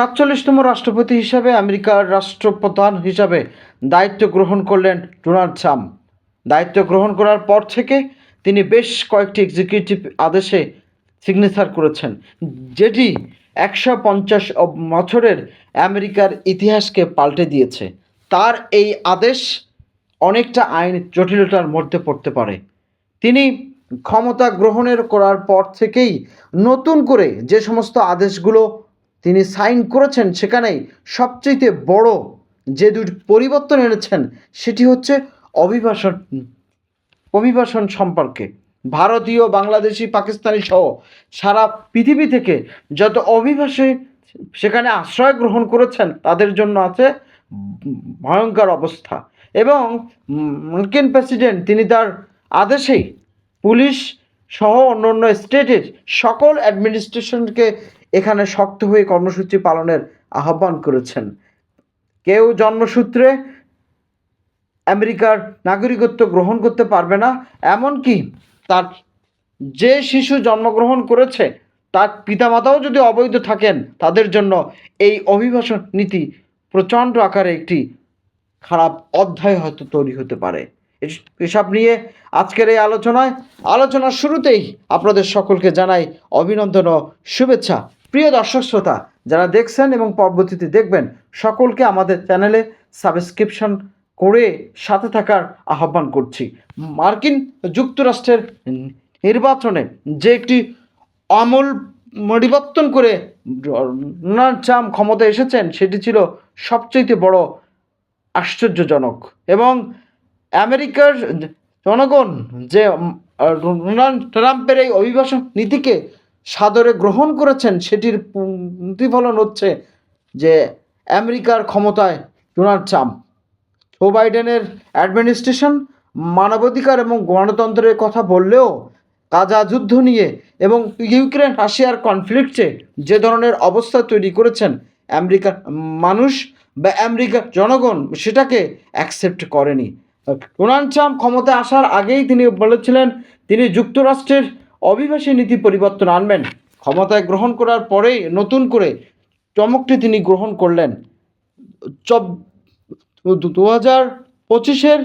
সাতচল্লিশতম রাষ্ট্রপতি হিসাবে আমেরিকার রাষ্ট্রপ্রধান হিসাবে দায়িত্ব গ্রহণ করলেন ডোনাল্ড ট্রাম্প। দায়িত্ব গ্রহণ করার পর থেকে তিনি বেশ কয়েকটি এক্সিকিউটিভ আদেশে সিগনেচার করেছেন, যেটি একশো পঞ্চাশ বছরের আমেরিকার ইতিহাসকে পাল্টে দিয়েছে। তার এই আদেশ অনেকটা আইন জটিলতার মধ্যে পড়তে পারে। তিনি ক্ষমতা গ্রহণের করার পর থেকেই নতুন করে যে সমস্ত আদেশগুলো তিনি সাইন করেছেন সেখানেই সবচেয়ে বড় যে দুটি পরিবর্তন এনেছেন, সেটি হচ্ছে অভিবাসন অভিবাসন সম্পর্কে। ভারতীয়, বাংলাদেশি, পাকিস্তানি সহ সারা পৃথিবী থেকে যত অভিবাসী সেখানে আশ্রয় গ্রহণ করেছেন, তাদের জন্য আছে ভয়ঙ্কর অবস্থা। এবং মার্কিন প্রেসিডেন্ট, তিনি তার আদেশেই পুলিশ সহ অন্য অন্য স্টেটের সকল অ্যাডমিনিস্ট্রেশনকে এখানে শক্ত হয়ে কর্মসূচি পালনের আহ্বান করেছেন। কেউ জন্মসূত্রে আমেরিকার নাগরিকত্ব গ্রহণ করতে পারবে না, এমনকি তার যে শিশু জন্মগ্রহণ করেছে, তার পিতামাতাও যদি অবৈধ থাকেন, তাদের জন্য এই অভিবাসন নীতি প্রচণ্ড আকারে একটি খারাপ অধ্যায় হয়তো তৈরি হতে পারে। এসব নিয়ে আজকের এই আলোচনায়, আলোচনার শুরুতেই আপনাদের সকলকে জানাই অভিনন্দন ও শুভেচ্ছা। প্রিয় দর্শক শ্রোতা, যারা দেখছেন এবং পরবর্তীতে দেখবেন, সকলকে আমাদের চ্যানেলে সাবস্ক্রিপশন করে সাথে থাকার আহ্বান করছি। মার্কিন যুক্তরাষ্ট্রের নির্বাচনে যে একটি আমূল পরিবর্তন করে ডোনাল্ড ট্রাম্প ক্ষমতায় এসেছেন, সেটি ছিল সবচেয়ে বড় আশ্চর্যজনক এবং আমেরিকার জনগণ যে ডোনাল্ড ট্রাম্পের এই অভিবাসন নীতিকে সাদরে গ্রহণ করেছেন, সেটির প্রতিফলন হচ্ছে যে আমেরিকার ক্ষমতায় ডোনাল্ড ট্রাম্প। জো বাইডেনের অ্যাডমিনিস্ট্রেশন মানবাধিকার এবং গণতন্ত্রের কথা বললেও গাজা যুদ্ধ নিয়ে এবং ইউক্রেন রাশিয়ার কনফ্লিক্টে যে ধরনের অবস্থা তৈরি করেছেন আমেরিকার মানুষ বা আমেরিকার জনগণ, সেটাকে অ্যাকসেপ্ট করেনি। ডোনাল্ড ট্রাম্প ক্ষমতায় আসার আগেই তিনি বলেছিলেন, তিনি যুক্তরাষ্ট্রের অভিবাসী নীতি পরিবর্তন আনবেন। ক্ষমতায় গ্রহণ করার পরেই নতুন করে চমকটি তিনি গ্রহণ করলেন। চব দু হাজার পঁচিশের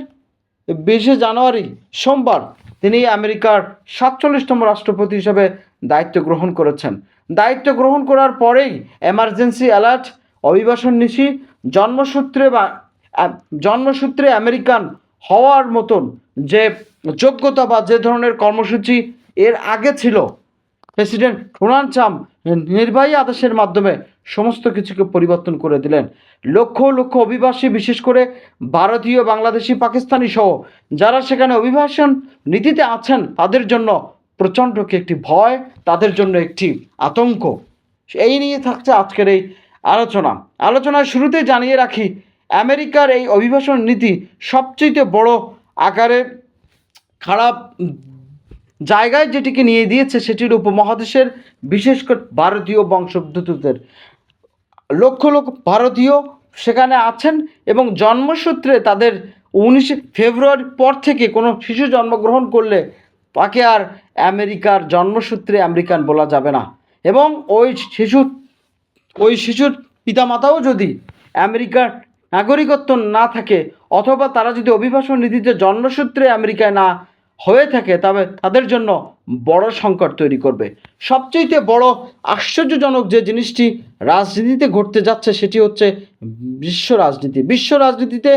বিশে জানুয়ারি সোমবার তিনি আমেরিকার সাতচল্লিশতম রাষ্ট্রপতি হিসেবে দায়িত্ব গ্রহণ করেছেন। দায়িত্ব গ্রহণ করার পরেই এমার্জেন্সি অ্যালার্ট, অভিবাসন নীতি, জন্মসূত্রে বা জন্মসূত্রে আমেরিকান হওয়ার মতন যে যোগ্যতা বা যে ধরনের কর্মসূচি এর আগে ছিল। প্রেসিডেন্ট ডোনাল্ড ট্রাম্প নির্বাহী আদেশের মাধ্যমে সমস্ত কিছুকে পরিবর্তন করে দিলেন। লক্ষ লক্ষ অভিবাসী, বিশেষ করে ভারতীয়, বাংলাদেশি, পাকিস্তানি সহ যারা সেখানে অভিবাসন নীতিতে আছেন, তাদের জন্য প্রচণ্ড একটি ভয়, তাদের জন্য একটি আতঙ্ক। এই নিয়ে থাকছে আজকের এই আলোচনা। আলোচনার শুরুতে জানিয়ে রাখি, আমেরিকার এই অভিবাসন নীতি সবচেয়ে বড় আকারে খারাপ জায়গায় যেটিকে নিয়ে দিয়েছে সেটির উপমহাদেশের বিশেষ করে ভারতীয় বংশোদ্ভূতদের। লক্ষ লক্ষ ভারতীয় সেখানে আছেন এবং জন্মসূত্রে তাদের উনিশে ফেব্রুয়ারির পর থেকে কোনো শিশু জন্মগ্রহণ করলে তাকে আর আমেরিকার জন্মসূত্রে আমেরিকান বলা যাবে না। এবং ওই শিশু, ওই শিশুর পিতামাতাও যদি আমেরিকার নাগরিকত্ব না থাকে অথবা তারা যদি অভিবাসন নীতিতে জন্মসূত্রে আমেরিকায় না হয়ে থাকে, তবে তাদের জন্য বড় সংকট তৈরি করবে। সবচেয়ে বড় আশ্চর্যজনক যে জিনিসটি রাজনীতিতে ঘটতে যাচ্ছে, সেটি হচ্ছে বিশ্ব রাজনীতি। বিশ্ব রাজনীতিতে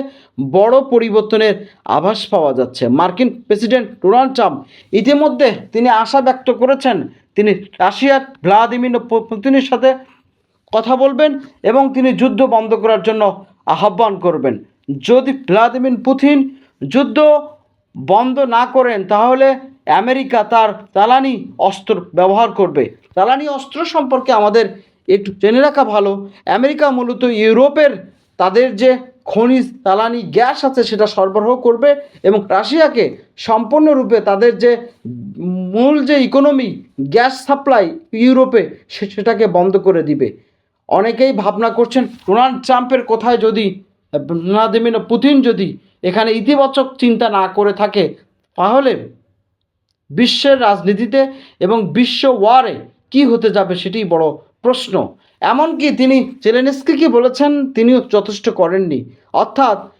বড় পরিবর্তনের আভাস পাওয়া যাচ্ছে। মার্কিন প্রেসিডেন্ট ডোনাল্ড ট্রাম্প ইতিমধ্যে তিনি আশা ব্যক্ত করেছেন, তিনি রাশিয়ার ভ্লাদিমির পুতিনের সাথে কথা বলবেন এবং তিনি যুদ্ধ বন্ধ করার জন্য আহ্বান করবেন। যদি ভ্লাদিমির পুতিন যুদ্ধ বন্ধ না করেন, তাহলে আমেরিকা তার জ্বালানি অস্ত্র ব্যবহার করবে। জ্বালানি অস্ত্র সম্পর্কে আমাদের একটু জেনে রাখা ভালো। আমেরিকা মূলত ইউরোপের তাদের যে খনিজ জ্বালানি গ্যাস আছে, সেটা সরবরাহ করবে এবং রাশিয়াকে সম্পূর্ণরূপে তাদের যে মূল যে ইকোনমি গ্যাস সাপ্লাই ইউরোপে সেটাকে বন্ধ করে দিবে। অনেকেই ভাবনা করছেন, ডোনাল্ড ট্রাম্পের কথায় যদি ভ্লাদিমির পুতিন যদি এখানে ইতিবাচক চিন্তা না করে থাকে, তাহলে বিশ্বের রাজনীতিতে এবং বিশ্ব ওয়ারে কি হতে যাবে সেটি বড় প্রশ্ন। এমনকি তিনি জেলেনস্কিকে বলেছেন, তিনিও যথেষ্ট করেননি। অর্থাৎ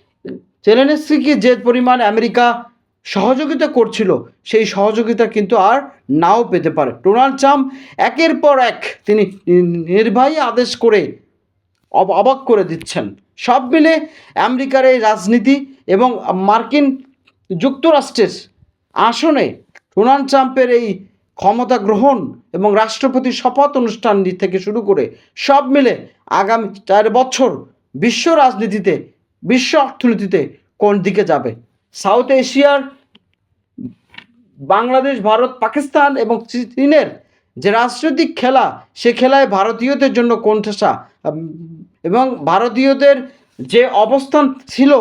জেলেনস্কিকে যে পরিমাণ আমেরিকা সহযোগিতা করছিল, সেই সহযোগিতা কিন্তু আর নাও পেতে পারে। ডোনাল্ড ট্রাম্প একের পর এক তিনি নির্বাহী আদেশ করে অব- অবাক করে দিচ্ছেন। সব মিলে আমেরিকার এই রাজনীতি এবং মার্কিন যুক্তরাষ্ট্রের আসনে ডোনাল্ড ট্রাম্পের এই ক্ষমতা গ্রহণ এবং রাষ্ট্রপতি শপথ অনুষ্ঠান থেকে শুরু করে সব মিলে আগামী চার বছর বিশ্ব রাজনীতিতে বিশ্ব অর্থনীতিতে কোন দিকে যাবে? সাউথ এশিয়ার বাংলাদেশ ভারত পাকিস্তান এবং চীনের যে রাজনৈতিক খেলা সে খেলায় ভারতীয়দের জন্য কোণঠাসা উম, এবং ভারতীয়দের যে অবস্থান ছিল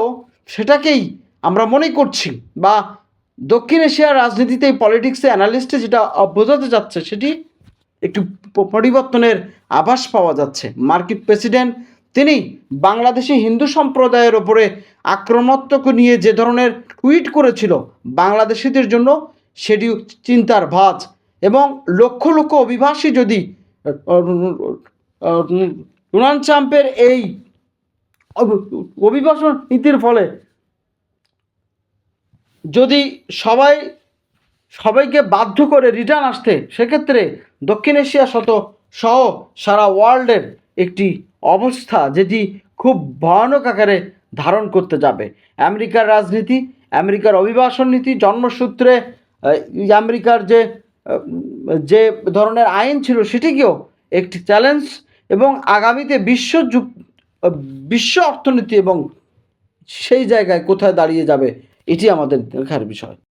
সেটাকেই আমরা মনে করছি বা দক্ষিণ এশিয়ার রাজনীতিতে পলিটিক্সে অ্যানালিস্টে যেটা বোঝাতে যাচ্ছে সেটি একটু পরিবর্তনের আভাস পাওয়া যাচ্ছে। মার্কিন প্রেসিডেন্ট তিনি বাংলাদেশি হিন্দু সম্প্রদায়ের ওপরে আক্রমণাত্মক নিয়ে যে ধরনের টুইট করেছিল বাংলাদেশিদের জন্য সেটি চিন্তার ভাজ এবং লক্ষ লক্ষ অভিবাসী যদি ডোনাল্ড ট্রাম্পের এই অভিবাসন নীতির ফলে যদি সবাই, সবাইকে বাধ্য করে রিটার্ন আসতে, সেক্ষেত্রে দক্ষিণ এশিয়া শত সহ সারা ওয়ার্ল্ডের একটি অবস্থা যেটি খুব ভয়ানক আকারে ধারণ করতে যাবে। আমেরিকার রাজনীতি, আমেরিকার অভিবাসন নীতি, জন্মসূত্রে আমেরিকার যে যে ধরনের আইন ছিল সেটিকেও একটি চ্যালেঞ্জ এবং আগামীতে বিশ্ব বিশ্ব অর্থনীতি এবং সেই জায়গায় কোথায় দাঁড়িয়ে যাবে, এটি আমাদের দেখার বিষয়।